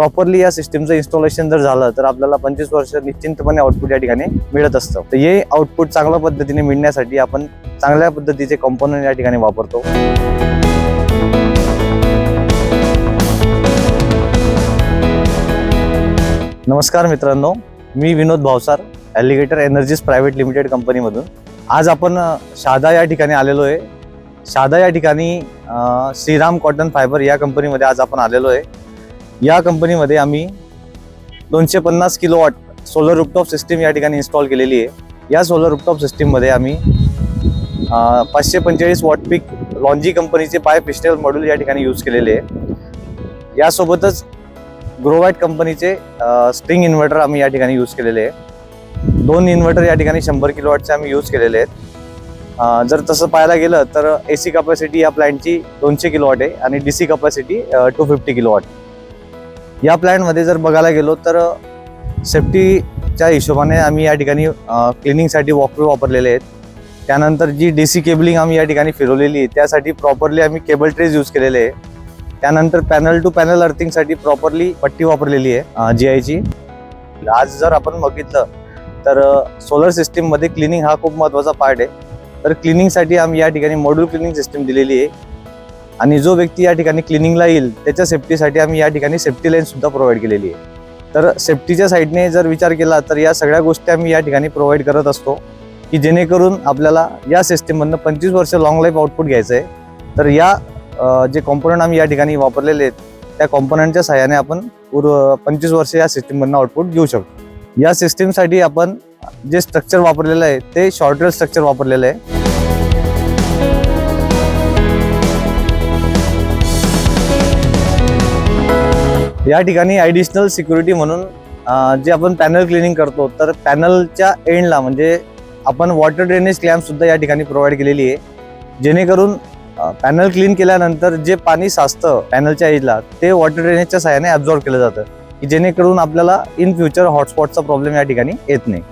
Properly या सिस्टीमचं installation जर झालं तर आपल्याला पंचवीस वर्ष निश्चिंतपणे आउटपुट या ठिकाणी मिळत असतं. तर हे आउटपुट चांगल्या पद्धतीने मिळण्यासाठी आपण चांगल्या पद्धतीचे कॉम्पोनंट या ठिकाणी वापरतो. नमस्कार मित्रांनो मी Vinod Bhavsar alligator energies private limited कंपनीमधून आज आपण शादा या ठिकाणी आलेलो आहे. शादा या ठिकाणी श्रीराम कॉटन फायबर या कंपनीमध्ये आज आपण आलेलो आहे. या कंपनीमध्ये आम्ही दोनशे पन्नास kilo watt solar rooftop system या ठिकाणी इन्स्टॉल केलेली आहे. या सोलर रुपटॉप सिस्टीममध्ये आम्ही पाचशे पंचेचाळीस वॉट पीक लॉन्जी कंपनीचे पाय पिस्टेल मॉड्यूल या ठिकाणी यूज केलेले आहे. यासोबतच ग्रोवॅट कंपनीचे स्ट्रिंग इन्व्हर्टर आम्ही या ठिकाणी यूज केलेले आहे. दोन इन्व्हर्टर या ठिकाणी शंभर किलो वॉटचे आम्ही यूज केलेले आहेत. जर तसं पाहायला गेलं तर ए सी कपॅसिटी या प्लॅनची दोनशे किलो वॉट आहे आणि D C capacity two fifty kilo watt या प्लॅनमध्ये जर बघायला गेलो तर सेफ्टीच्या हिशोबाने आम्ही या ठिकाणी क्लिनिंगसाठी वॉकवे वापरलेले आहेत. त्यानंतर जी डी सी केबलिंग आम्ही या ठिकाणी फिरवलेली आहे त्यासाठी प्रॉपरली आम्ही केबल ट्रेज यूज केलेले आहे. त्यानंतर पॅनल टू पॅनल अर्थिंगसाठी प्रॉपरली पट्टी वापरलेली आहे जी आयची आज जर आपण बघितलं तर सोलर सिस्टीममध्ये क्लिनिंग हा खूप महत्त्वाचा पार्ट आहे. तर क्लिनिंगसाठी आम्ही या ठिकाणी मॉड्यूल क्लिनिंग सिस्टीम दिलेली आहे. आणि जो व्यक्ती या ठिकाणी क्लिनिंगला येईल त्याच्या सेफ्टीसाठी आम्ही या ठिकाणी सेफ्टी लाईन सुद्धा प्रोव्हाइड केलेली आहे. तर सेफ्टीच्या साईडने जर विचार केला तर या सगळ्या गोष्टी आम्ही या ठिकाणी प्रोव्हाइड करत असतो की जेणेकरून आपल्याला या सिस्टीममधनं पंचवीस वर्ष लॉंग लाईफ आउटपुट घ्यायचं आहे. तर या जे कॉम्पोनंट आम्ही या ठिकाणी वापरलेले आहेत त्या कॉम्पोनंटच्या सहाय्याने आपण पूर्व पंचवीस वर्ष या सिस्टीममधनं आउटपुट घेऊ शकतो. या सिस्टीमसाठी आपण जे स्ट्रक्चर वापरलेलं आहे ते शॉर्टवेअर स्ट्रक्चर वापरलेलं आहे. या ठिकाणी ॲडिशनल सिक्युरिटी म्हणून जे आपण पॅनल क्लिनिंग करतो तर पॅनलच्या एंडला म्हणजे आपण वॉटर ड्रेनेज क्लॅम्पसुद्धा या ठिकाणी प्रोव्हाइड केलेली आहे. जेणेकरून पॅनल क्लीन केल्यानंतर जे पाणी साचतं पॅनलच्या एजला ते वॉटर ड्रेनेजच्या सहाय्याने ॲब्झॉर्ब केलं जातं. की जेणेकरून आपल्याला इन फ्युचर हॉटस्पॉटचा प्रॉब्लेम या ठिकाणी येत नाही.